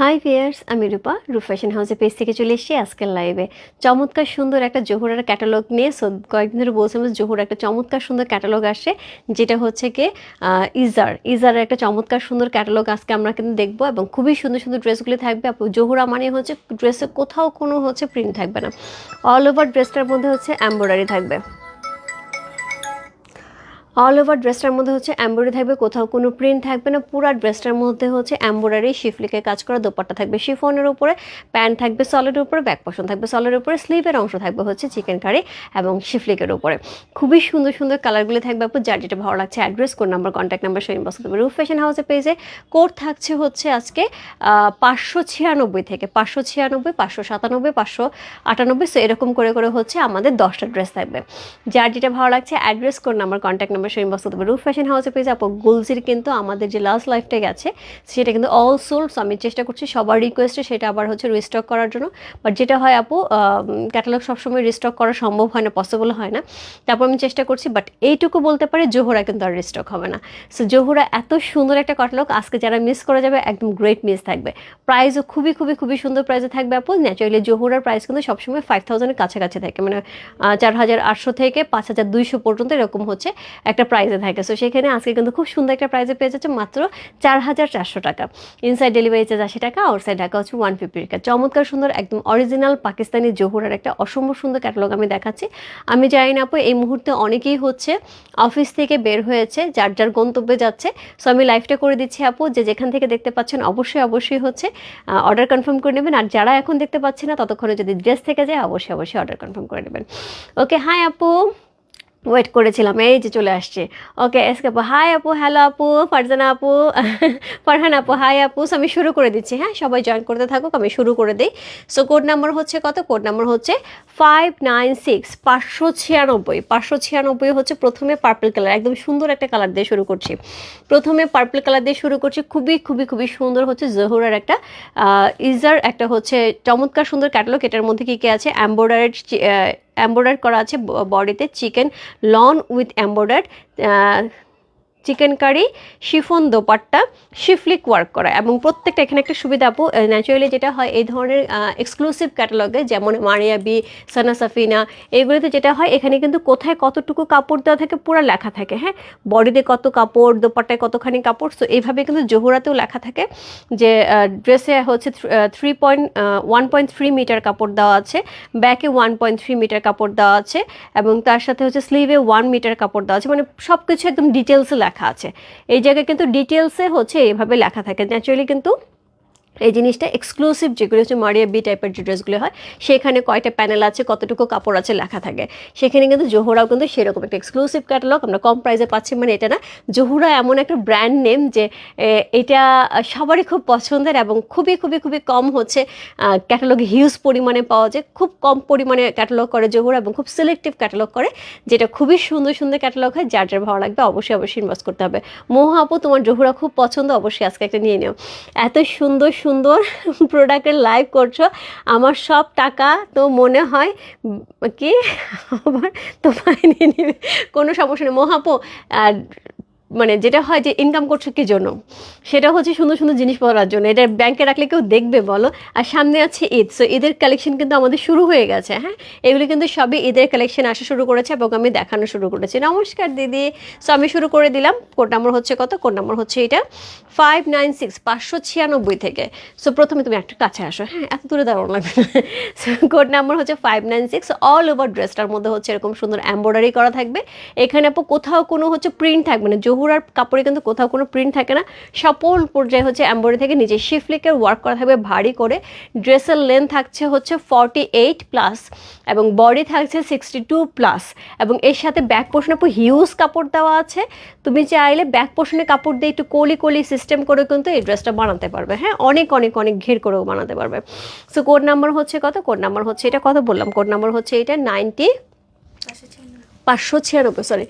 High viewers আমি রূপা রূপ fashion হাউসের পেজ থেকে চলে এসেছি আজকের লাইভে চমৎকার সুন্দর একটা জোহরার ক্যাটালগ নিয়ে সো কয়েকদিন ধরে বলছিলাম জোহর একটা চমৎকার সুন্দর ক্যাটালগ আসে যেটা হচ্ছে কি ইজার ইজারের একটা চমৎকার সুন্দর ক্যাটালগ আজকে আমরা কিন্তু দেখব, এবং খুবই সুন্দর সুন্দর ড্রেসগুলি থাকবে। জোহরা মানে হচ্ছে ড্রেসে কোথাও কোনো হচ্ছে প্রিন্ট থাকবে না। অল ওভার ড্রেসটার মধ্যে হচ্ছে এমব্রয়ডারি থাকবে। অল ওভার ড্রেসটার মধ্যে হচ্ছে এমব্রয়ডারি থাকবে, কোথাও কোনো প্রিন্ট থাকবে না, পুরো ড্রেসটার মধ্যে হচ্ছে এমব্রয়ডারি শিফলিকে কাজ করা, দোপাট্টা থাকবে, শিফনের উপরে প্যান্ট থাকবে সলের উপরে ব্যাক পোর্শন থাকবে সলের উপরে স্লিভের অংশ থাকবে হচ্ছে চিকেন কারি এবং শিফলিকের উপরে। খুবই সুন্দর সুন্দর কালারগুলি থাকবে আপু, যার যেটা ভালো লাগছে address code number contact number সেই ইনবক্স করতে রুফ ফ্যাশন হাউসের পেজে কোড থাকছে হচ্ছে আজকে পাঁচশো ছিয়ানব্বই থেকে, পাঁচশো ছিয়ানব্বই, পাঁচশো সাতানব্বই, পাঁচশো আটানব্বই সো এরকম করে করে হচ্ছে আমাদের দশটা ড্রেস থাকবে। যার যেটা ভালো লাগছে address code number contact number সেই ইনবক্স করতে রুফ ফ্যাশন হাউসের পেজে আপু গুলজির কিন্তু আমাদের যে লাস্ট লাইফটা গেছে সেটা কিন্তু অল সোল্ড আমি চেষ্টা করছি সবার রিকোয়েস্টে সেটা আবার হচ্ছে রিস্টক করার জন্য। বাট যেটা হয় আপু ক্যাটালগ সবসময় রিস্টক করা সম্ভব হয় না পসিবল হয় না। তারপর আমি চেষ্টা করছি বাট এইটুকু বলতে পারি জোহরা কিন্তু আর রিস্টক হবে না। সো জোহরা এত সুন্দর একটা ক্যাটালগ আজকে যারা মিস করে যাবে, একদম গ্রেট মিস থাকবে। প্রাইসও খুবই খুবই খুবই সুন্দর প্রাইসে থাকবে আপু। ন্যাচারালি জোহরার প্রাইস কিন্তু সবসময় ফাইভ থাউজেন্ডের কাছাকাছি থাকে। মানে চার হাজার আটশো থেকে পাঁচ হাজার দুইশো পর্যন্ত এরকম হচ্ছে। একটা প্রাইজে থাকে। সো সেখানে আজকে কিন্তু খুব সুন্দর একটা প্রাইজে পেয়ে যাচ্ছে মাত্র চার হাজার চারশো টাকা। ইনসাইড ডেলিভারি চার্জ আশি টাকা আউটসাইড টাকা হচ্ছে ওয়ান ফিফটি টাকা। চমৎকার সুন্দর, একদম অরিজিনাল পাকিস্তানি জোহরার একটা অসম্ভব সুন্দর ক্যাটালগ আমি দেখাচ্ছি। আমি জানি না আপু, এই মুহূর্তে অনেকেই হচ্ছে অফিস থেকে বের হয়েছে, যার যার গন্তব্যে যাচ্ছে। সো আমি লাইভটা করে দিচ্ছি আপু, যে যেখান থেকে দেখতে পাচ্ছেন অবশ্যই অবশ্যই হচ্ছে অর্ডার কনফার্ম করে নেবেন। আর যারা এখন দেখতে পাচ্ছে না, ততক্ষণে যদি ড্রেস থেকে যায়, অবশ্যই অবশ্যই অর্ডার কনফার্ম করে নেবেন। ওকে হাই আপু। ওয়েট করেছিলাম এই যে চলে আসছে। ওকে এসকে আপু হাই আপু হ্যালো আপু ফারজানা আপু ফারহান আপু হাই আপু। So, আমি শুরু করে দিচ্ছি হ্যাঁ? সবাই জয়েন করতে থাকুক আমি শুরু করে দিই। সো কোড নাম্বার হচ্ছে কত? কোড নাম্বার হচ্ছে ফাইভ নাইন সিক্স পাঁচশো ছিয়ানব্বই। পাঁচশো ছিয়ানব্বই হচ্ছে প্রথমে পার্পল কালার একদম সুন্দর একটা কালার দিয়ে শুরু করছি। প্রথমে পার্পল কালার দিয়ে শুরু করছি খুবই খুবই খুবই সুন্দর হচ্ছে জহুরার একটা ইজার একটা হচ্ছে চমৎকার সুন্দর ক্যাটালগ এটার মধ্যে কী কী আছে? এম্বয়ডারেড এম্বয়ডার করা আছে বডিতে chikan lawn with embroider chikankari, chiffon dupatta, schiffli work করা। এবং প্রত্যেকটা এখানে একটা সুবিধা আপু ন্যাচারালি যেটা হয়, এই ধরনের এক্সক্লুসিভ ক্যাটালগে যেমন মারিয়া বি সানা সাফিনা, এগুলোতে যেটা হয়, এখানে কিন্তু কোথায় কতটুকু কাপড় দেওয়া থাকে, পুরো লেখা থাকে হ্যাঁ? বডিতে কত কাপড়, দোপাট্টায় কতখানি কাপড় সো এইভাবে কিন্তু জোহরাতেও লেখা থাকে যে ড্রেসে হচ্ছে three point one point three metre কাপড় দেওয়া আছে ব্যাকে ওয়ান পয়েন্ট থ্রি মিটার কাপড় দেওয়া আছে, এবং তার সাথে হচ্ছে স্লিভে ওয়ান মিটার কাপড় দেওয়া আছে মানে সব কিছু একদম ডিটেলসে লেখা আছে। এই জায়গায় কিন্তু ডিটেলসে হচ্ছে এভাবে লেখা থাকে। ন্যাচারালি কিন্তু এই জিনিসটা এক্সক্লুসিভ যেগুলো হচ্ছে মারিয়া বি টাইপের যে ড্রেসগুলো হয়, সেখানে কয়টা প্যানেল আছে, কতটুকু কাপড় আছে লেখা থাকে। সেখানে কিন্তু জোহরাও কিন্তু সেরকম একটা এক্সক্লুসিভ ক্যাটালগ আমরা কম প্রাইসে পাচ্ছি মানে এটা না, জোহরা এমন একটা ব্র্যান্ড নেম যে এটা সবারই খুব পছন্দের এবং খুবই খুবই খুবই কম হচ্ছে ক্যাটালগ হিউজ পরিমাণে পাওয়া যায়, খুব কম পরিমাণে ক্যাটালগ করে জোহরা এবং খুব সিলেক্টিভ ক্যাটালগ করে, যেটা খুবই সুন্দর সুন্দর ক্যাটালগ হয়, যার যার ভালো লাগবে অবশ্যই অবশ্যই ইনভেস্ট করতে হবে। মোহ আপু, তোমার জোহরা খুব পছন্দ, অবশ্যই আজকে একটা নিয়ে নিও। এত সুন্দর সুন্দর প্রোডাক্টের লাইভ করছ। আমার সব টাকা তো মনে হয় কি? আবার তো নেবে। কোনো সমস্যা নেই। মহাপো মানে যেটা হয় যে ইনকাম করছ কি জন্য? সেটা হচ্ছে সুন্দর সুন্দর জিনিস পড়ার জন্য। এটা ব্যাংকে রাখলে কেউ দেখবে, বলো। আর সামনে আছে ঈদ। সো ঈদের কালেকশন কিন্তু আমাদের শুরু হয়ে গেছে হ্যাঁ? এগুলো কিন্তু সবই ঈদের কালেকশন আসা শুরু করেছে এবং আমি দেখানো শুরু করেছি। নমস্কার, দিদি। সো আমি শুরু করে দিলাম। কোড নাম্বার হচ্ছে কত? কোড নাম্বার হচ্ছে এটা ফাইভ নাইন সিক্স পাঁচশো ছিয়ানব্বই থেকে। সো প্রথমে তুমি একটা কাছে আসো হ্যাঁ? এত দূরে দাঁড়ানো লাগবে সো কোড নাম্বার হচ্ছে five nine six all over ড্রেসটার মধ্যে হচ্ছে এরকম সুন্দর এম্ব্রয়ডারি করা থাকবে। এখানে আপু কোথাও কোনো হচ্ছে প্রিন্ট থাকবে না জহুরার কাপড়ে কিন্তু কোথাও কোনো প্রিন্ট থাকে না। সকল পর্যায়ে হচ্ছে এম্ব্রয়ডারি থেকে নিচে শিফলিকের ওয়ার্ক করা থাকবে ভারী করে। ড্রেসের লেন্থ থাকছে হচ্ছে ফর্টি এইট প্লাস এবং বডি থাকছে সিক্সটি টু প্লাস এবং এর সাথে ব্যাক পোর্শনে আপু হিউজ কাপড় দেওয়া আছে। তুমি চাইলে ব্যাক পোর্শনে কাপড় দিয়ে একটু কলি কলি সিস্টেম করে কিন্তু এই ড্রেসটা বানাতে পারবে। হ্যাঁ অনেক অনেক অনেক ঘের করেও বানাতে পারবে। সো কোড নাম্বার হচ্ছে কত? কোড নাম্বার হচ্ছে এটা কত বললাম? কোড নাম্বার হচ্ছে এটা নাইনটি পাঁচশো ছিয়ানব্বই sorry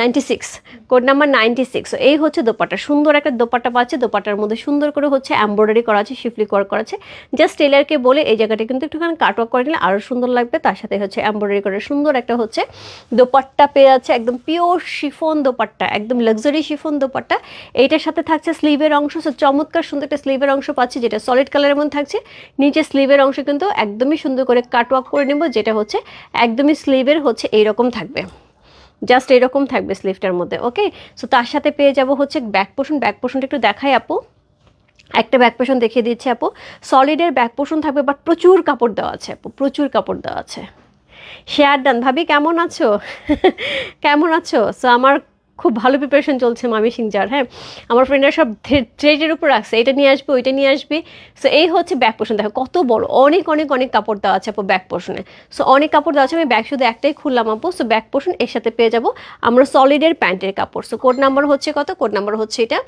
ninety six code number ninety six এই হচ্ছে দোপাট্টা। সুন্দর একটা দোপাট্টা পাচ্ছে দোপাট্টার মধ্যে সুন্দর করে হচ্ছে এমব্রয়ডারি করা আছে শিফলি ওয়ার্ক করা আছে। জাস্ট টেলারকে বলে এই জায়গাটা কিন্তু একটুখানি কাট ওয়ার্ক করে নিলে আরও সুন্দর লাগবে। তার সাথে হচ্ছে এমব্রয়ডারি করে সুন্দর একটা হচ্ছে দোপাট্টা পেয়ে যাচ্ছে। একদম পিওর শিফন দোপাট্টা, একদম লাক্সারি শিফন দোপাট্টা। এইটার সাথে থাকছে স্লিভের অংশ। So, চমৎকার সুন্দর একটা স্লিভের অংশ পাচ্ছি, যেটা সলিড কালারের মধ্যে থাকছে। নিচে স্লিভের অংশ কিন্তু একদমই সুন্দর করে কাট ওয়ার্ক করে নেব, যেটা হচ্ছে একদমই স্লিভের হচ্ছে এইরকম থাকবে। জাস্ট এরকম থাকবে স্লিভটার মধ্যে ওকে সো তার সাথে পেয়ে যাব হচ্ছে ব্যাক পোর্শন ব্যাক পোর্শনটা একটু দেখাই আপু। একটা ব্যাক পোর্শন দেখিয়ে দিচ্ছি আপু। সলিডের ব্যাক পোর্শন থাকবে বাট প্রচুর কাপড় দেওয়া আছে আপু, প্রচুর কাপড় দেওয়া আছে। শেয়ার ডান ভাবি, কেমন আছো? কেমন আছো? সো আমার খুব ভালো প্রিপারেশন চলছে মামি সিংজার হ্যাঁ? আমার ফ্রেন্ডরা সব ট্রেডের উপর আসছে এটা নিয়ে আসবে, ওইটা নিয়ে আসবে। সো এই হচ্ছে ব্যাক পোর্শন দেখো কত বড়, অনেক অনেক অনেক কাপড় দেওয়া আছে আপু ব্যাক পোর্শনে সো অনেক কাপড় দেওয়া আছে, আমি ব্যাগ শুধু একটাই খুললাম আপু। সো ব্যাক পোর্শন এর সাথে পেয়ে যাব আমরা সলিডের প্যান্টের কাপড়। সো কোড নাম্বার হচ্ছে কত? কোড নাম্বার হচ্ছে এটা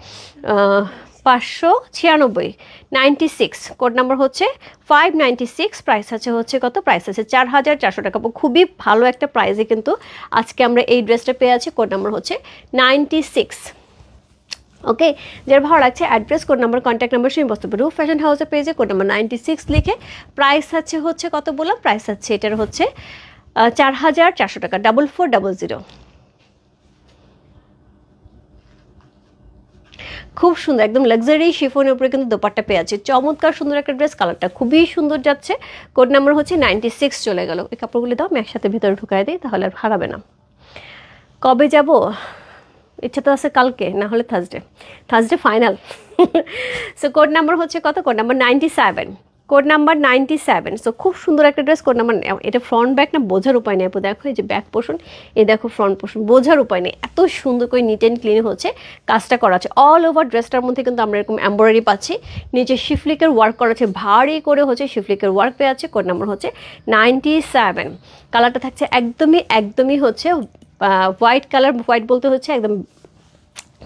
পাঁচশো ছিয়ানব্বই নাইনটি সিক্স কোড নাম্বার হচ্ছে ফাইভ নাইনটি সিক্স প্রাইস আছে হচ্ছে কত? প্রাইস আছে চার হাজার চারশো টাকা। খুবই ভালো একটা প্রাইসে কিন্তু আজকে আমরা এই ড্রেসটা পেয়ে আছি কোড নাম্বার হচ্ছে নাইনটি সিক্স ওকে যার ভালো লাগছে address code number contact number সেই বস্তু রুফ ফ্যাশন হাউসের পেজে কোড নাম্বার নাইনটি সিক্স লিখে। প্রাইস আছে হচ্ছে কত বললাম? প্রাইস আছে এটার হচ্ছে চার হাজার চারশো টাকা ডাবল ফোর ডাবল জিরো খুব সুন্দর, একদম লাক্সারি শিফনের উপরে কিন্তু দোপাট্টা পেয়ে আছে। চমৎকার সুন্দর একটা ড্রেস কালারটা খুবই সুন্দর যাচ্ছে। কোড নাম্বার হচ্ছে নাইনটি সিক্স চলে গেল। এই কাপড়গুলি দাও, আমি একসাথে ভেতরে ঢুকায় দিই, তাহলে আর হারাবে না। কবে যাব? ইচ্ছা তো আছে কালকে, না হলে Thursday Thursday final so code number হচ্ছে কত? Code number ninety seven code number ninety seven so খুব সুন্দর একটা ড্রেস কোড নাম্বার এটা ফ্রন্ট ব্যাক না বোঝার উপায় নেই দেখো, এই যে ব্যাক পোর্শন এই দেখো ফ্রন্ট পোর্শন বোঝার উপায় নেই। এত সুন্দর করে নিট অ্যান্ড ক্লিন হচ্ছে, কাজটা করা আছে অল ওভার ড্রেসটার মধ্যে কিন্তু আমরা এরকম এম্ব্রয়ডারি পাচ্ছি। নিচে শিফলিকের ওয়ার্ক করা আছে ভারী করে হচ্ছে শিফলিকের ওয়ার্ক পেয়ে আছে কোড নাম্বার হচ্ছে নাইনটি সেভেন কালারটা থাকছে একদমই একদমই হচ্ছে হোয়াইট কালার হোয়াইট বলতে হচ্ছে একদম,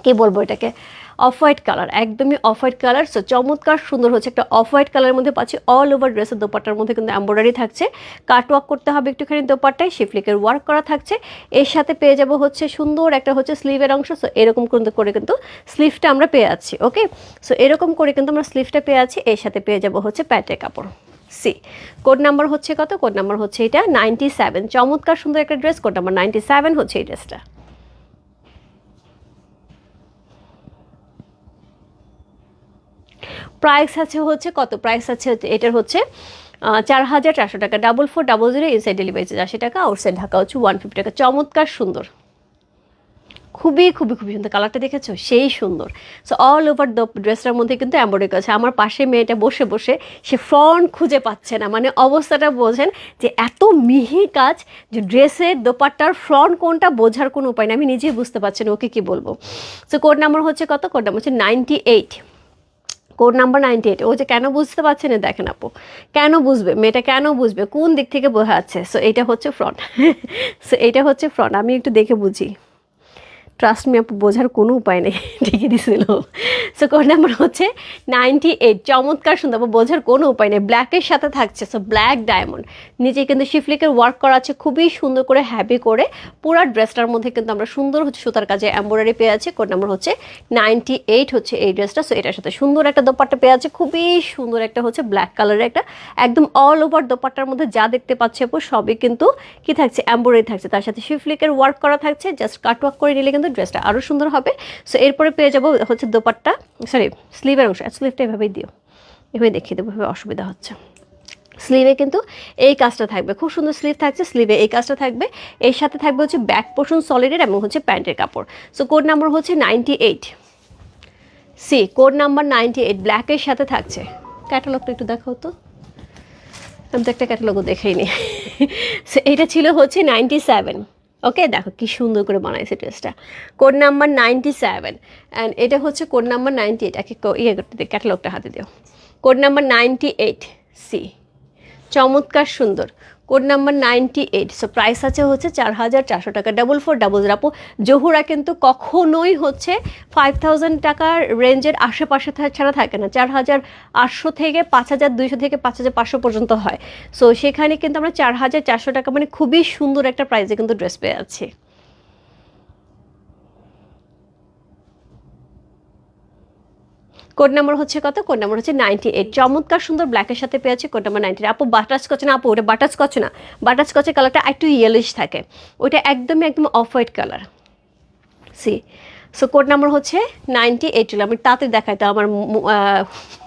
কী বলব এটাকে? অফ হোয়াইট কালার একদমই অফ হোয়াইট কালার সো চমৎকার সুন্দর হচ্ছে একটা অফ হোয়াইট কালারের মধ্যে পাচ্ছি। অল ওভার ড্রেসের দোপাট্টার মধ্যে কিন্তু এম্ব্রয়ডারি থাকছে। কাট ওয়ার্ক করতে হবে একটুখানি দোপাট্টায়, শিফলিকের ওয়ার্ক করা থাকছে। এর সাথে পেয়ে যাব হচ্ছে সুন্দর একটা হচ্ছে স্লিভের অংশ। সো এরকম করে কিন্তু স্লিভটা আমরা পেয়ে যাচ্ছি ওকে সো এরকম করে কিন্তু আমরা স্লিভটা পেয়ে আছি। এর সাথে পেয়ে যাব হচ্ছে প্যান্টের কাপড়। সি কোড নাম্বার হচ্ছে কত? কোড নাম্বার হচ্ছে এটা নাইনটি সেভেন চমৎকার সুন্দর একটা dress code number ninety seven হচ্ছে এই ড্রেসটা প্রাইস আছে হচ্ছে কত? প্রাইস আছে এটার হচ্ছে চার হাজার চারশো টাকা। Double four double zero inside delivery charge আশি টাকা আউটসাইড ঢাকা হচ্ছে ওয়ান ফিফটি টাকা। চমৎকার সুন্দর। খুবই খুবই খুবই সুন্দর কালারটা দেখেছ? সেই সুন্দর। সো অল ওভার দ্য ড্রেসটার মধ্যে কিন্তু এম্বয়ডারি আছে। আমার পাশে মেয়েটা বসে বসে সে ফ্রন্ট খুঁজে পাচ্ছে না। মানে অবস্থাটা বোঝেন যে এত মিহি কাজ যে ড্রেসের দোপাট্টার ফ্রন্ট কোনটা বোঝার কোনো উপায় নেই। আমি নিজেই বুঝতে পারছি না, ওকে কী বলব? সো কোড নাম্বার হচ্ছে কত? কোড নাম্বার হচ্ছে ninety eight code number ninety eight ও যে কেন বুঝতে পারছে না, দেখেন আপু। কেন বুঝবে? মেয়েটা কেন বুঝবে? কোন দিক থেকে বোঝা যাচ্ছে? সো এটা হচ্ছে ফ্রন্ট সো এটা হচ্ছে ফ্রন্ট আমি একটু দেখে বুঝি। ট্রাস্ট মি আপু, বোঝার কোনো উপায় নেই। ঠিকই দিছিল। সো কোড নাম্বার হচ্ছে নাইনটি এইট চমৎকার সুন্দর বোঝার কোনো উপায় নেই। ব্ল্যাকের সাথে থাকছে সো ব্ল্যাক ডায়মন্ড নিচে কিন্তু শিফলিকের ওয়ার্ক করা আছে, খুবই সুন্দর করে হ্যাপি করে। পুরো ড্রেসটার মধ্যে কিন্তু আমরা সুন্দর হচ্ছে সুতার কাজে এম্ব্রয়ডারি পেয়ে আছি। কোড নাম্বার হচ্ছে নাইনটি এইট হচ্ছে এই ড্রেসটা সো এটার সাথে সুন্দর একটা দোপাট্টা পেয়ে আছে। খুবই সুন্দর একটা হচ্ছে ব্ল্যাক কালারের একটা, একদম অল ওভার দোপাট্টার মধ্যে যা দেখতে পাচ্ছে আপু, সবই কিন্তু কি থাকছে? এম্ব্রয়ডারি থাকছে। তার সাথে শিফলিকের ওয়ার্ক করা থাকছে। জাস্ট কাট ওয়ার্ক করে নিলে কিন্তু ড্রেসটা আরও সুন্দর হবে। সো এরপরে পেয়ে যাব হচ্ছে দোপাট্টা সরি স্লিভের অংশ স্লিভটা এভাবেই দিও। এভাবে দেখিয়ে দেবো, এভাবে অসুবিধা হচ্ছে। স্লিভে কিন্তু এই কাজটা থাকবে, খুব সুন্দর স্লিভ থাকছে স্লিভে এই কাজটা থাকবে। এর সাথে থাকবে হচ্ছে ব্যাক পোর্শন সলিডের এবং হচ্ছে প্যান্টের কাপড়। সো কোড নাম্বার হচ্ছে ninety eight see code number ninety eight ব্ল্যাকের সাথে থাকছে। ক্যাটালগটা একটু দেখাও তো। আমি তো একটা ক্যাটালগও দেখাইনি। সো এটা ছিল হচ্ছে নাইনটি সেভেন ওকে দেখো কি সুন্দর করে বানাইছে ড্রেসটা code number ninety seven and এটা হচ্ছে কোড নাম্বার নাইনটি এইট একে ইয়ে করতে দিও ক্যাটালগটা হাতে দিও। Code number ninety eight see চমৎকার সুন্দর। Code number ninety eight. So price আছে হচ্ছে চার হাজার চারশো টাকা। ডাবল ফোর ডাবল জিরো আপু, জহুরা কিন্তু কখনোই হচ্ছে ফাইভ থাউজেন্ড টাকার রেঞ্জের আশেপাশে ছাড়া থাকে না। চার হাজার আটশো থেকে পাঁচ হাজার দুইশো থেকে পাঁচ হাজার পাঁচশো পর্যন্ত হয়। সো সেখানে কিন্তু আমরা চার হাজার চারশো টাকা মানে খুবই সুন্দর একটা প্রাইসে কিন্তু ড্রেস পেয়ে যাচ্ছি কোড নাম্বার হচ্ছে কত? কোড নাম্বার হচ্ছে নাইনটি এইট চমৎকার সুন্দর ব্ল্যাকের সাথে পেয়েছে কোড নাম্বার নাইনটি আপু বাটার স্কচ না, আপু, ওটা বাটার স্কচ না। বাটার স্কচের কালারটা একটু ইয়েলিশ থাকে। ওইটা একদমই একদম off white colour see so code number হচ্ছে নাইনটি এইট আমি তাতে দেখাই তো আমার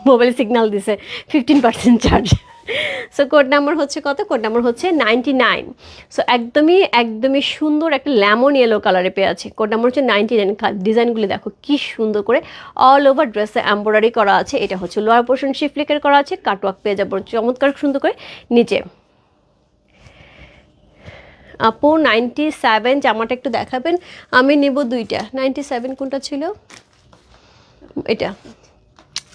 মোবাইল সিগন্যাল দিছে fifteen percent charge so code number হচ্ছে কত? কোড নাম্বার হচ্ছে নাইনটি নাইন সো একদমই একদমই সুন্দর একটা লেমন ইয়েলো কালারে পেয়ে আছে। কোড নাম্বার হচ্ছে নাইনটি নাইন ডিজাইনগুলি দেখো কি সুন্দর করে অল ওভার ড্রেসে এম্ব্রয়ডারি করা আছে। এটা হচ্ছে লোয়ার পোর্শন শিফলিকের করা আছে। কাটওয়ার্ক পেয়ে যাব চমৎকার সুন্দর করে নিচে। আপু নাইনটি সেভেন জামাটা একটু দেখাবেন। আমি নেব দুইটা। নাইনটি সেভেন কোনটা ছিল? এটা।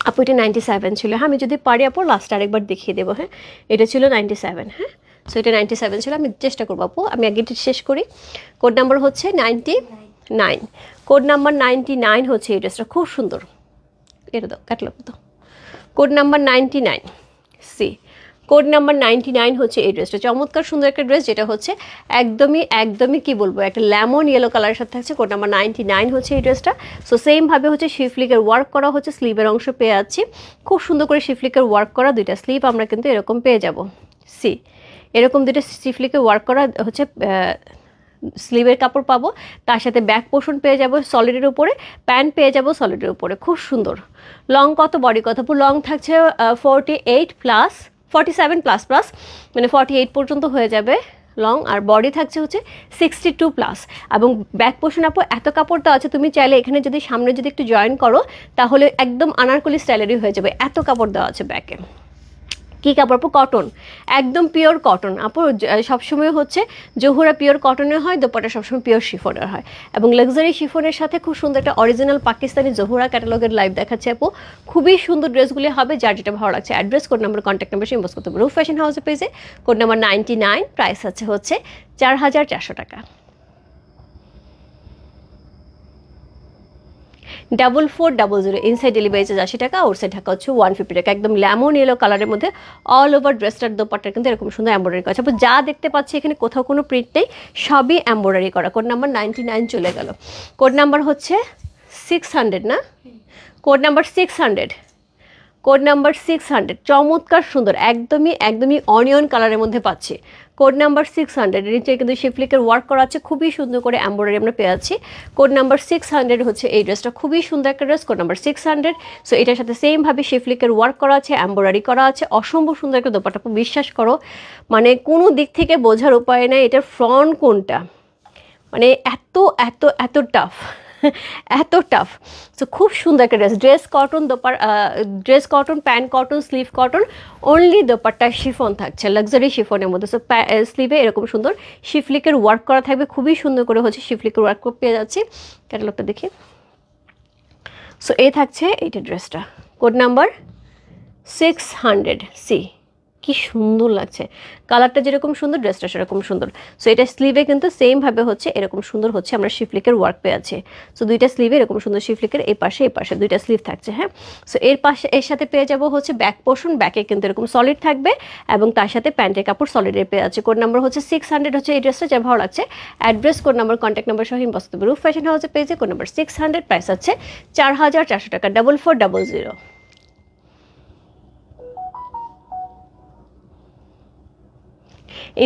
আপু, এটা নাইনটি সেভেন ছিল। হ্যাঁ আমি যদি পারি আপু লাস্ট আরেকবার দেখিয়ে দেবো হ্যাঁ? এটা ছিল নাইনটি সেভেন হ্যাঁ? সো এটা নাইনটি সেভেন ছিল। আমি চেষ্টা করব আপু, আমি আগে শেষ করি। কোড নাম্বার হচ্ছে ninety nine code number ninety nine হচ্ছে এই ড্রেসটা। খুব সুন্দর। এটা দাও কাটলো তো code number ninety nine see code number ninety nine হচ্ছে এই ড্রেসটা। চমৎকার সুন্দর একটা ড্রেস, যেটা হচ্ছে একদমই একদমই কি বলব, একটা লেমন ইয়েলো কালারের সাথে থাকছে। কোড নাম্বার নাইনটি নাইন হচ্ছে এই ড্রেসটা। সো সেমভাবে হচ্ছে শিফলিকের ওয়ার্ক করা হচ্ছে স্লিভের অংশ পেয়ে যাচ্ছি। খুব সুন্দর করে শিফলিকের ওয়ার্ক করা দুইটা স্লিভ আমরা কিন্তু এরকম পেয়ে যাব। সি এরকম দুইটা শিফলিকে ওয়ার্ক করা হচ্ছে স্লিভের কাপড় পাবো। তার সাথে ব্যাক পোর্শন পেয়ে যাব সলিডের উপরে প্যান্ট পেয়ে যাব সলিডের উপরে। খুব সুন্দর। লং কত? বডি কত? লং থাকছে forty eight plus forty seven plus plus মানে ফর্টি এইট পর্যন্ত হয়ে যাবে লং আর বডি থাকছে হচ্ছে সিক্সটি টু প্লাস এবং ব্যাক পোর্শন আপু, এত কাপড় দেওয়া আছে, তুমি চাইলে এখানে যদি সামনে যদি একটু জয়েন করো, তাহলে একদম আনারকলি স্টাইলেরই হয়ে যাবে, এত কাপড় দেওয়া আছে ব্যাকে কী কাপড়? আপু কটন একদম পিওর কটন আপু সবসময় হচ্ছে জহুরা পিওর কটনের হয়, দোপাটা সবসময় পিওর শিফনের হয়। এবং লাক্সারি শিফনের সাথে খুব সুন্দর একটা অরিজিনাল পাকিস্তানি জহুরা ক্যাটালগের লাইভ দেখাচ্ছে আপু। খুবই সুন্দর ড্রেসগুলি হবে, যার যেটা ভালো লাগছে। Address code number contact number inbox করতে পারব রুফ ফ্যাশন হাউসে পেজে code number ninety nine price আছে হচ্ছে চার হাজার চারশো টাকা। Double four double zero inside delivery charge আশি টাকা আউটসাইড ঢাকা হচ্ছে ওয়ান ফিফটি টাকা। একদম লেমন ইয়েলো কালারের মধ্যে অল ওভার ড্রেসটার দোপাট্টার কিন্তু এরকম সুন্দর এম্ব্রয়ডারি করা আছে। যা দেখতে পাচ্ছি এখানে কোথাও কোনো প্রিন্ট নেই, সবই এম্ব্রয়ডারি করা। কোড নাম্বার নাইনটি নাইন চলে গেল। কোড নাম্বার হচ্ছে সিক্স হান্ড্রেড না? Code number six hundred code number six hundred চমৎকার সুন্দর, একদমই একদমই অনিয়ন কালারের মধ্যে পাচ্ছি। কোড নাম্বার সিক্স হান্ড্রেড নিচে কিন্তু শিফলিকের ওয়ার্ক করা আছে, খুবই সুন্দর করে এম্ব্রয়ডারি আমরা পেয়ে আছি কোড নাম্বার সিক্স হান্ড্রেড হচ্ছে এই ড্রেসটা খুবই সুন্দর একটা dress code number six hundred so এটার সাথে সেমভাবে শিফলিকের ওয়ার্ক করা আছে এম্ব্রয়ডারি করা আছে, অসম্ভব সুন্দর একটা দোপাটা বিশ্বাস করো। মানে কোনো দিক থেকে বোঝার উপায় নেই, এটার ফ্রন্ট কোনটা? মানে এত এত এত টাফ এত টাফ সো খুব সুন্দর একটা dress dress cotton দোপার dress cotton pant cotton sleeve cotton only দোপারটা chiffon থাকছে লাক্সারি শিফনের মধ্যে। সো স্লিভে এরকম সুন্দর শিফলিকের ওয়ার্ক করা থাকবে, খুবই সুন্দর করে হচ্ছে শিফলিকের ওয়ার্ক পেয়ে যাচ্ছি। ক্যাটালগটা দেখি। সো এই থাকছে এইটা ড্রেসটা code number six hundred see কি সুন্দর লাগছে। কালারটা যেরকম সুন্দর, ড্রেসটা সেরকম সুন্দর। সো এটা স্লিভে কিন্তু সেমভাবে হচ্ছে, এরকম সুন্দর হচ্ছে আমরা শিফলিকের ওয়ার্ক পেয়ে আছে। সো দুইটা স্লিভে এরকম সুন্দর শিফলিকের এই পাশে এই পাশে দুইটা স্লিভ থাকছে হ্যাঁ? সো এর পাশে, এর সাথে পেয়ে যাব হচ্ছে ব্যাক পোর্শন ব্যাকে কিন্তু এরকম সলিড থাকবে এবং তার সাথে প্যান্টের কাপড় সলিডের পেয়ে আছে। কোড নাম্বার হচ্ছে সিক্স হান্ড্রেড হচ্ছে এই ড্রেসটা যা ভালো লাগছে। Address code number contact number সহ বাস্তব রুফ ফ্যাশন হাউসে পেয়েছে code number six hundred price আছে চার হাজার চারশো টাকা। Double four double zero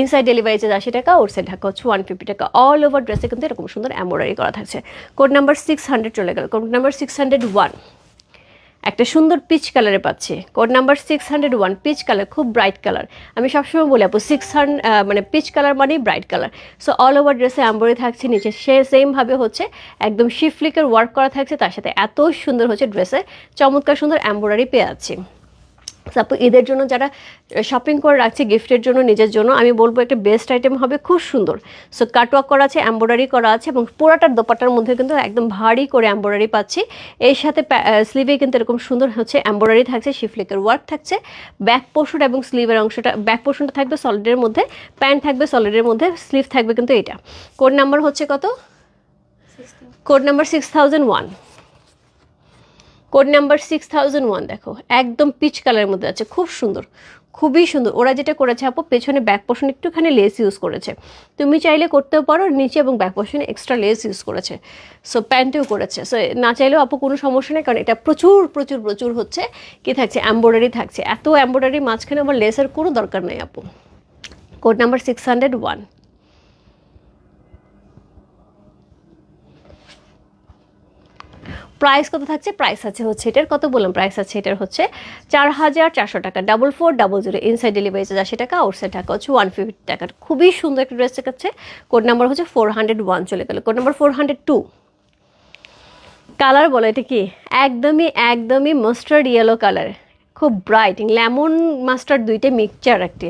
inside delivery charge আশি টাকা আউটসাইড ঢাকা হচ্ছে ওয়ান ফিফটি টাকা। অল ওভার ড্রেসে কিন্তু এরকম সুন্দর এম্ব্রয়ডারি করা থাকছে। কোড নাম্বার সিক্স হান্ড্রেড চলে গেল। Code number six hundred one একটা সুন্দর পিচ কালারে পাচ্ছি। Code number six hundred one peach colour খুব ব্রাইট কালার আমি সবসময় বলি আপু সিক্স হান্ড্রেড মানে পিচ কালার মানেই bright colour so all over ড্রেসে এম্ব্রয়ডারি থাকছে, নিচে সে সেমভাবে হচ্ছে। একদম শিফলিকের ওয়ার্ক করা থাকছে, তার সাথে এত সুন্দর হচ্ছে ড্রেসে চমৎকার সুন্দর এম্ব্রয়ডারি পেয়ে যাচ্ছি। তারপর ঈদের জন্য যারা শপিং করে রাখছে গিফটের জন্য নিজের জন্য আমি বলব একটা বেস্ট আইটেম হবে খুব সুন্দর। সো কাটওয়ার্ক করা আছে এম্ব্রয়ডারি করা আছে এবং পুরাটার দোপাটার মধ্যে কিন্তু একদম ভারী করে এম্ব্রয়ডারি পাচ্ছি। এর সাথে স্লিভে কিন্তু এরকম সুন্দর হচ্ছে এম্ব্রয়ডারি থাকছে শিফলিকের ওয়ার্ক থাকছে। ব্যাক পোর্শন এবং স্লিভের অংশটা ব্যাক পোর্শনটা থাকবে সলিডের মধ্যে প্যান্ট থাকবে সলিডের মধ্যে স্লিভ থাকবে কিন্তু এটা। কোড নাম্বার হচ্ছে কত? Code number six thousand one code number six thousand one দেখো, একদম পিচ কালারের মধ্যে আছে, খুব সুন্দর, খুবই সুন্দর। ওরা যেটা করেছে আপু, পেছনে ব্যাক পোর্শন একটুখানি লেস ইউজ করেছে। তুমি চাইলে করতেও পারো নিচে এবং ব্যাক পোর্শনে এক্সট্রা লেস ইউজ করেছে। সো প্যান্টেও করেছে। সো না চাইলেও আপু কোনো সমস্যা নেই, কারণ এটা প্রচুর প্রচুর প্রচুর হচ্ছে। কি থাকছে? এম্ব্রয়ডারি থাকছে। এত এম্ব্রয়ডারি মাঝখানে আমার লেসের কোনো দরকার নেই আপু। Code number six hundred one price কত থাকছে? প্রাইস আছে হচ্ছে এটার, কত বললাম প্রাইস আছে এটার হচ্ছে চার হাজার চারশো টাকা। Double four, double zero inside delivery charge আশি টাকা আউটসাইড টাকা হচ্ছে ওয়ান ফিফটি টাকার খুবই সুন্দর একটা ড্রেস দেখাচ্ছে। কোড নাম্বার হচ্ছে ফোর হান্ড্রেড ওয়ান চলে গেল। Code number four hundred two colour বলো, এটা কি? একদমই একদমই মাস্টার্ড ইয়েলো কালার খুব ব্রাইট লেমন মাস্টার্ড দুইটা মিক্সচার একটি।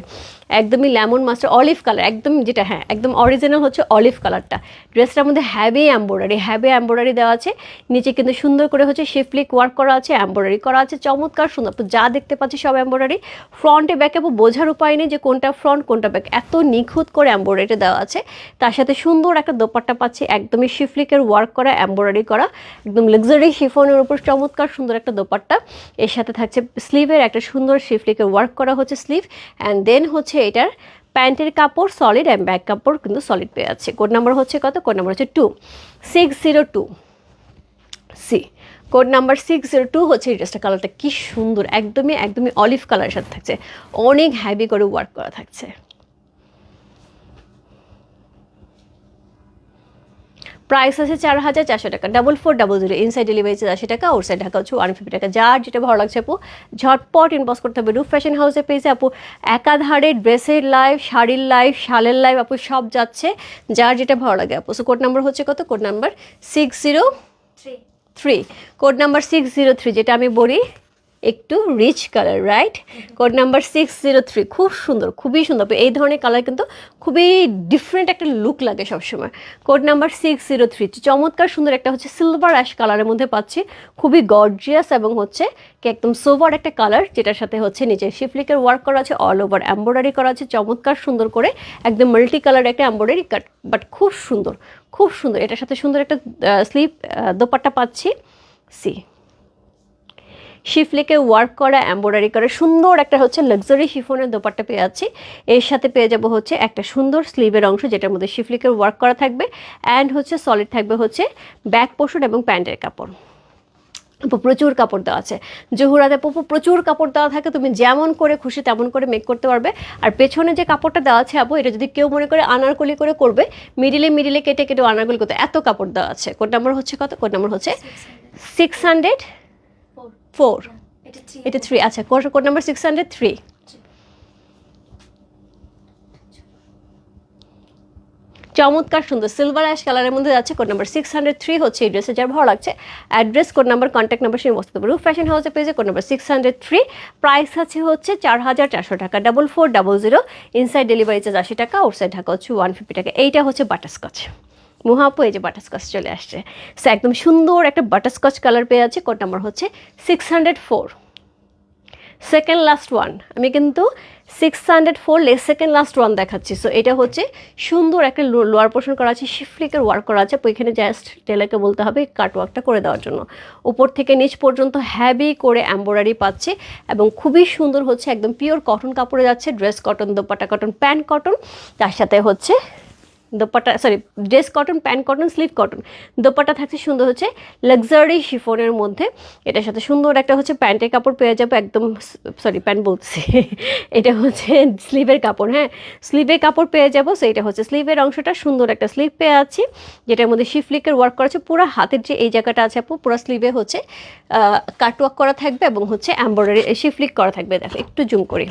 একদমই লেমন মাস্টার অলিভ কালার একদম যেটা হ্যাঁ একদম অরিজিনাল হচ্ছে অলিভ কালারটা ড্রেসটার মধ্যে হ্যাভি এম্ব্রয়ডারি হ্যাভি এম্ব্রয়ডারি দেওয়া আছে। নিচে কিন্তু সুন্দর করে হচ্ছে শিফলিক ওয়ার্ক করা আছে এম্ব্রয়ডারি করা আছে, চমৎকার সুন্দর। তো যা দেখতে পাচ্ছি সব এম্ব্রয়ডারি ফ্রন্টে ব্যাকে বোঝার উপায় নেই যে কোনটা ফ্রন্ট কোনটা ব্যাক এত নিখুঁত করে এম্ব্রয়ডারিটা দেওয়া আছে। তার সাথে সুন্দর একটা দোপাট্টা পাচ্ছি, একদমই শিফলিকের ওয়ার্ক করা এম্ব্রয়ডারি করা। একদম লাক্সারি শিফনের উপর চমৎকার সুন্দর একটা দোপাট্টা। এর সাথে থাকছে স্লিভের একটা সুন্দর শিফলিকের ওয়ার্ক করা হচ্ছে স্লিভ অ্যান্ড দেন হচ্ছে এটার প্যান্টের কাপড় সলিড অ্যান্ড ব্যাক কাপড় কিন্তু সলিড পেয়ে যাচ্ছে। কোড নাম্বার হচ্ছে কত? কোড নাম্বার হচ্ছে two six zero two see code number six zero two হচ্ছে এই ড্রেসটা কালারটা কী সুন্দর, একদমই একদমই অলিভ কালারের সাথে থাকছে। অনেক হ্যাভি করে ওয়ার্ক করা থাকছে। প্রাইস আছে চার হাজার চারশো টাকা double four double zero inside delivery charge আশি টাকা আউটসাইড ঢাকা হচ্ছে ওয়ান ফিফটি টাকা। যার যেটা ভালো লাগছে আপু ঝটপট ইনবক্স করতে হবে। রুফ ফ্যাশন হাউসে পেয়েছে আপু একাধারে ড্রেসের লাইভ শাড়ির লাইভ শালের লাইভ আপু সব যাচ্ছে। যার যেটা ভালো লাগে আপু। সো কোড নাম্বার হচ্ছে কত? Code number six zero three code number six zero three যেটা আমি বলি একটু rich colour right code number six zero three খুব সুন্দর খুবই সুন্দর। এই ধরনের কালার কিন্তু খুবই ডিফারেন্ট একটা লুক লাগে সবসময়। Code number six zero three চমৎকার সুন্দর একটা হচ্ছে সিলভার অ্যাশ কালারের মধ্যে পাচ্ছি। খুবই গর্জিয়াস এবং হচ্ছে কি একদম সোভার একটা কালার যেটার সাথে হচ্ছে নিচে শিফলিকের ওয়ার্ক করা আছে অল ওভার এম্ব্রয়ডারি করা আছে চমৎকার সুন্দর করে একদম মাল্টি কালার একটা এম্ব্রয়ডারি কাট বাট খুব সুন্দর খুব সুন্দর। এটার সাথে সুন্দর একটা স্লিপ দোপাট্টা পাচ্ছি। সি শিফলিকে ওয়ার্ক করা এম্ব্রয়ডারি করা সুন্দর একটা হচ্ছে লাক্সারি শিফনের দোপাট্টা পেয়ে যাচ্ছি। এর সাথে পেয়ে যাব হচ্ছে একটা সুন্দর স্লিভের অংশ যেটার মধ্যে শিফলিকের ওয়ার্ক করা থাকবে অ্যান্ড হচ্ছে সলিড থাকবে হচ্ছে ব্যাক পোর্শন এবং প্যান্টের কাপড়। আপু প্রচুর কাপড় দেওয়া আছে। জহুরাতে পপু প্রচুর কাপড় দেওয়া থাকে তুমি যেমন করে খুশি তেমন করে মেক করতে পারবে। আর পেছনে যে কাপড়টা দেওয়া আছে আপু এটা যদি কেউ মনে করে আনারকলি করে করবে মিডিলে মিডিলে কেটে কেটে আনারকলি করতে এত কাপড় দেওয়া আছে। কোড নাম্বার হচ্ছে কত? কোড নাম্বার হচ্ছে সিক্স হান্ড্রেড ফোর। এটা থ্রি আচ্ছা code code number six hundred three চমৎকার সুন্দর সিলভার অ্যাশ কালারের মধ্যে যাচ্ছে code number six hundred three হচ্ছে এই ড্রেসে যার ভালো লাগছে। Address code number contact number সেই বসতে পারবে ফ্যাশন হাউসে পেয়েছে code number six hundred three price আছে হচ্ছে চার হাজার চারশো টাকা। Double four double zero inside delivery charge আশি টাকা আউটসাইড ঢাকা হচ্ছে ওয়ান ফিফটি টাকা। এইটা হচ্ছে বাটারস্কচ মুহাপু এই যে বাটারস্কচ চলে আসছে। সো একদম সুন্দর একটা বাটারস্কচ কালার পেয়ে আছে কোড নাম্বার হচ্ছে six hundred four second last one আমি কিন্তু six hundred four less second last one দেখাচ্ছি। সো এটা হচ্ছে সুন্দর একটা লোয়ার পোর্শন করা আছে। শিফলিকের ওয়ার্ক করা আছে। ওইখানে জাস্ট টেলারকে বলতে হবে কাট ওয়ার্কটা করে দেওয়ার জন্য। উপর থেকে নিচ পর্যন্ত হ্যাভি করে এম্ব্রয়ডারি পাচ্ছে এবং খুবই সুন্দর হচ্ছে। একদম পিওর কটন কাপড়ে যাচ্ছে। Dress cotton dupatta cotton pant cotton তার সাথে হচ্ছে dupatta sorry dress cotton pant cotton sleeve cotton dupatta থাকছে সুন্দর হচ্ছে লাক্সারি শিফনের মধ্যে। এটার সাথে সুন্দর একটা হচ্ছে প্যান্টের কাপড় পেয়ে যাবে একদম সরি প্যান্ট বলছি এটা হচ্ছে স্লিভের কাপড় হ্যাঁ? স্লিভের কাপড় পেয়ে যাব সো এটা হচ্ছে স্লিভের অংশটা। সুন্দর একটা স্লিভ পেয়ে আছি, যেটার মধ্যে শিফলিকের ওয়ার্ক করা আছে। পুরো হাতের যে এই জায়গাটা আছে আপু, পুরো স্লিভে হচ্ছে কাটওয়ার্ক করা থাকবে এবং হচ্ছে এম্ব্রয়ডারি শিফলিক করা থাকবে। দেখো, একটু জুম করি।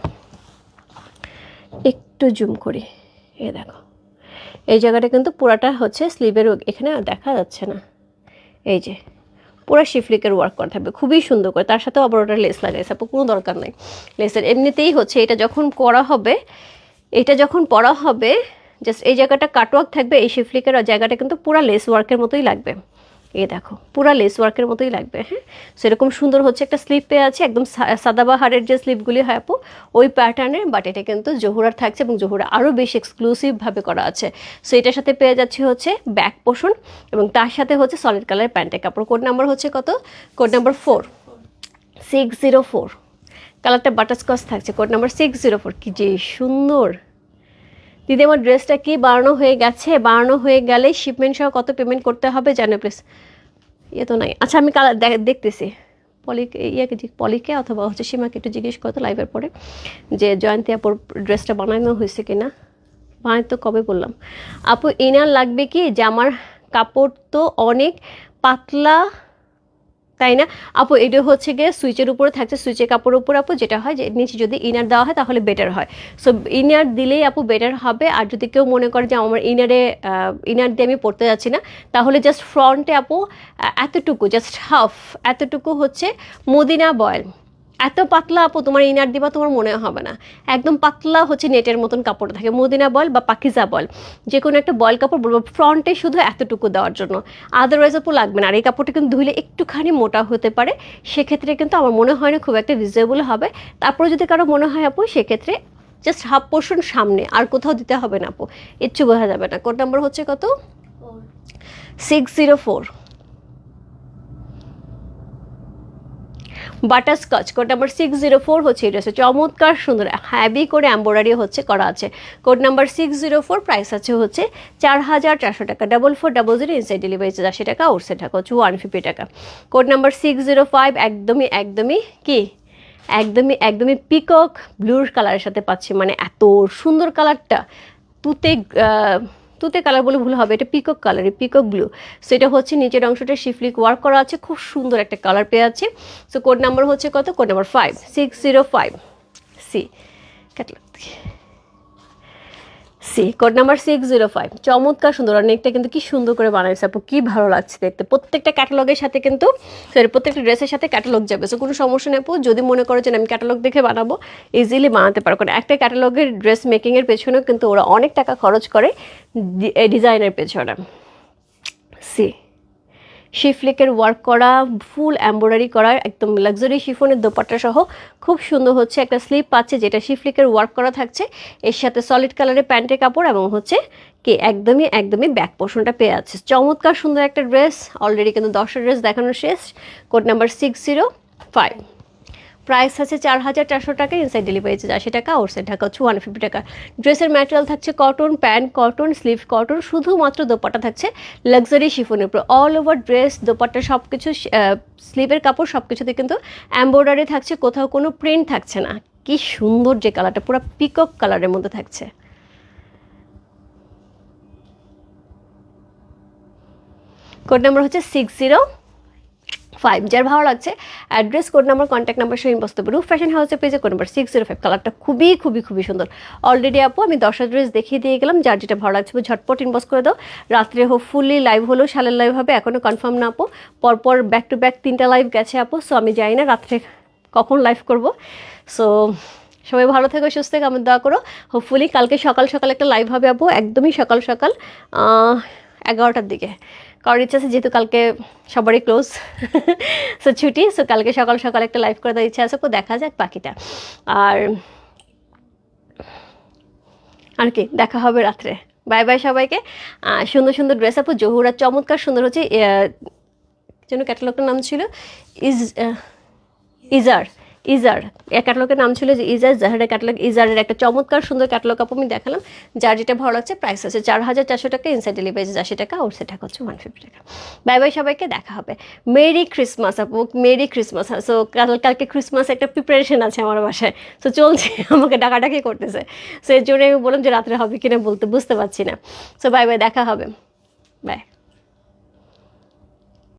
একটু জুম করি। এ দেখো। এই জায়গাটা কিন্তু পুরাটা হচ্ছে স্লিভের এখানে দেখা যাচ্ছে না। এই যে, পুরো শিফলিকের ওয়ার্ক করা থাকবে। খুবই সুন্দর করে। তার সাথেও আবার ওটা লেস লাগাইছে। আপু, কোনো দরকার নেই। লেসের এমনিতেই হচ্ছে, এটা যখন করা হবে, এটা যখন পড়া হবে জাস্ট এই জায়গাটা কাটওয়ার্ক থাকবে, এই শিফলিকের জায়গাটা কিন্তু পুরো লেস ওয়ার্কের মতোই লাগবে। এই দেখো, পুরা লেস ওয়ার্কের মতোই লাগবে হ্যাঁ? সেরকম সুন্দর হচ্ছে একটা স্লিপ পেয়ে আছে, একদম সাদাবাহারের যে স্লিপগুলি হয় আপু, ওই প্যাটার্নের বাট এটা কিন্তু জহুরার থাকছে এবং জহুরা আরও বেশি এক্সক্লুসিভভাবে করা আছে। সো এটার সাথে পেয়ে যাচ্ছে হচ্ছে ব্যাক পোষণ এবং তার সাথে হচ্ছে সলিড কালার প্যান্টের কাপড়। কোড নাম্বার হচ্ছে কত? Code number four six zero four কালারটা বাটারস্কচ থাকছে। Code number six zero four কি যে সুন্দর! দিদি, আমার ড্রেসটা কি বাড়ানো হয়ে গেছে? বাড়ানো হয়ে গেলে শিপমেন্ট সহ কত পেমেন্ট করতে হবে? জানো প্লিজ ইয়ে তো নাই। আচ্ছা আমি কালার দেখতেছি। পলিকে ইয়াকে পলিকে অথবা হচ্ছে সীমাকে একটু জিজ্ঞেস করতো লাইভের পরে, যে জয়ন্তী আপুর ড্রেসটা বানানো হয়েছে কিনা? বানাই তো কবে বললাম। আপু, ইনার লাগবে কি যে আমার কাপড় তো অনেক পাতলা তাই না? আপু, এটা হচ্ছে গিয়ে সুইচের উপরে থাকছে সুইচের কাপড়ের উপর আপু, যেটা হয় যে নিচে যদি ইনার দেওয়া হয় তাহলে বেটার হয়। সো ইনার দিলেই আপু বেটার হবে। আর যদি কেউ মনে করে যে আমার ইনারে ইনার দিয়ে আমি পড়তে যাচ্ছি না, তাহলে জাস্ট ফ্রন্টে আপু এতটুকু জাস্ট হাফ এতটুকু হচ্ছে মদিনা বয়েল এত পাতলা আপু তোমার ইনার দিবা তোমার মনে হবে না। একদম পাতলা হচ্ছে নেটের মতন কাপড় থাকে। মদিনা বল বা পাকিজা বল যে কোনো একটা বল কাপড় বলব ফ্রন্টে শুধু এতটুকু দেওয়ার জন্য। আদারওয়াইজ আপু লাগবে না। আর এই কাপড়টা কিন্তু ধুলে একটুখানি মোটা হতে পারে। সেক্ষেত্রে কিন্তু আমার মনে হয় না খুব একটা রিজনেবল হবে। তারপরে যদি কারও মনে হয় আপু সেক্ষেত্রে জাস্ট হাফ পোর্শন সামনে আর কোথাও দিতে হবে না আপু। ইচ্ছু বোঝা যাবে না। কোড নাম্বার হচ্ছে কত? Six zero four butterscotch code number six zero four হচ্ছে এই ড্রেসে চমৎকার, সুন্দর হ্যাভি করে এম্ব্রয়ডারি হচ্ছে, করা আছে। Code number six zero four price আছে হচ্ছে চার হাজার চারশো টাকা। Double four double zero inside delivery charge আশি টাকা আউটসাইড টাকা হচ্ছে ওয়ান ফিফটি টাকা। Code number six zero five একদমই একদমই কি? একদমই একদমই পিকক ব্লুর কালারের সাথে পাচ্ছি। মানে এত সুন্দর কালারটা তুতে তুতে কালার বলে ভুল হবে, এটা পিকক কালারে পিকক ব্লু সো এটা হচ্ছে নিচের অংশটা শিফলিক ওয়ার্ক করা আছে, খুব সুন্দর একটা কালার পেয়ে আছে। সো কোড নাম্বার হচ্ছে কত? Code number five six zero five C catalogue C code number six zero five চমৎকার সুন্দর, অনেকটা কিন্তু কি সুন্দর করে বানাইছে আপু, কি ভালো লাগছে দেখতে। প্রত্যেকটা ক্যাটালগের সাথে কিন্তু সরি প্রত্যেকটা ড্রেসের সাথে ক্যাটালগ যাবে। সো কোনো সমস্যা নেই আপু, যদি মনে করো যে আমি ক্যাটালগ দেখে বানাবো ইজিলি বানাতে পারো। কারণ একটা ক্যাটালগের ড্রেস মেকিংয়ের পেছনেও কিন্তু ওরা অনেক টাকা খরচ করে ডিজাইনের পেছনে। সি শিফলিকের ওয়ার্ক করা ফুল এম্ব্রয়ডারি করা, একদম লাক্সারি শিফনের দোপাট্টা সহ খুব সুন্দর হচ্ছে একটা স্লিপ পাচ্ছে যেটা শিফলিকের ওয়ার্ক করা থাকছে। এর সাথে সলিড কালারের প্যান্টের কাপড় এবং হচ্ছে কি একদমই একদমই ব্যাক পোর্শনটা পেয়ে আছে। চমৎকার সুন্দর একটা ড্রেস অলরেডি কিন্তু দশটা ড্রেস দেখানো শেষ। Code number six zero five price আছে চার হাজার চারশো টাকা ইনসাইড ডেলিভারি চার্জ আশি টাকা আউটসাইড ঢাকা হচ্ছে ওয়ান ফিফটি টাকা। ড্রেসের ম্যাটেরিয়াল থাকছে cotton pant cotton sleeve cotton শুধুমাত্র দোপাট্টা থাকছে লাক্সারি শিফনের উপর। অল ওভার ড্রেস দোপাট্টা সব কিছু স্লিভের কাপড় সব কিছুতে কিন্তু এম্ব্রয়ডারি থাকছে, কোথাও কোনো প্রিন্ট থাকছে না। কি সুন্দর যে কালারটা পুরো পিকক কালারের মধ্যে থাকছে। কোড নাম্বার হচ্ছে সিক্স জিরো ফাইভ যার ভালো লাগছে। Address code number contact number সহ ইনবক্স রুফ ফ্যাশন হাউসের পেজে code number six zero five কালারটা খুবই খুবই খুবই সুন্দর। অলরেডি আপু, আমি দশটা ড্রেস দেখিয়ে দিয়ে গেলাম। যার যেটা ভালো লাগছে ঝটপট ইনবক্স করে দাও। রাত্রে হোপফুলি লাইভ হলো সালের লাইভ হবে এখনও কনফার্ম না আপু। পরপর ব্যাক টু ব্যাক তিনটা লাইভ গেছে আপু সো আমি যাই না রাত্রে কখন লাইভ করব। সো সবাই ভালো থেকো, সুস্থ থেকে, আমার দোয়া করো। হোপফুলি কালকে সকাল সকাল একটা লাইভ হবে আপু, একদমই সকাল সকাল এগারোটার দিকে। কারোর ইচ্ছা আছে যেহেতু কালকে সবারই ক্লোজ সো ছুটি সো কালকে সকাল সকাল একটা লাইভ করে দেওয়ার ইচ্ছা আছে আপু দেখা যাক বাকিটা। আর আর কি, দেখা হবে রাত্রে। বাই বাই সবাইকে। সুন্দর সুন্দর ড্রেস আপু জহুরা চমৎকার সুন্দর হচ্ছে যেন ক্যাটালগটার নাম ছিল ইজ ইজার ইজার। এক ক্যাটালগের নাম ছিল যে ইজার জাহারের ক্যাটালগ ইজারের একটা চমৎকার সুন্দর ক্যাটালগ আপ আমি দেখালাম, যার যেটা ভালো লাগছে প্রাইস আছে চার হাজার চারশো টাকা ইনসাইড ডেলিভারি আশি টাকা আউটসাইড সেটা হচ্ছে ওয়ান ফিফটি টাকা। বাই বাই সবাইকে, দেখা হবে। মেরি ক্রিসমাস আপু মেরি ক্রিসমাস সো কাল, কালকে ক্রিসমাস একটা প্রিপারেশন আছে আমার বাসায়। সো চলছে, আমাকে ডাকাডাকি করতেছে। সো এর জন্য আমি বললাম যে রাত্রে হবে কিনা বলতে, বুঝতে পারছি না। সো বাই বাই দেখা হবে। বাই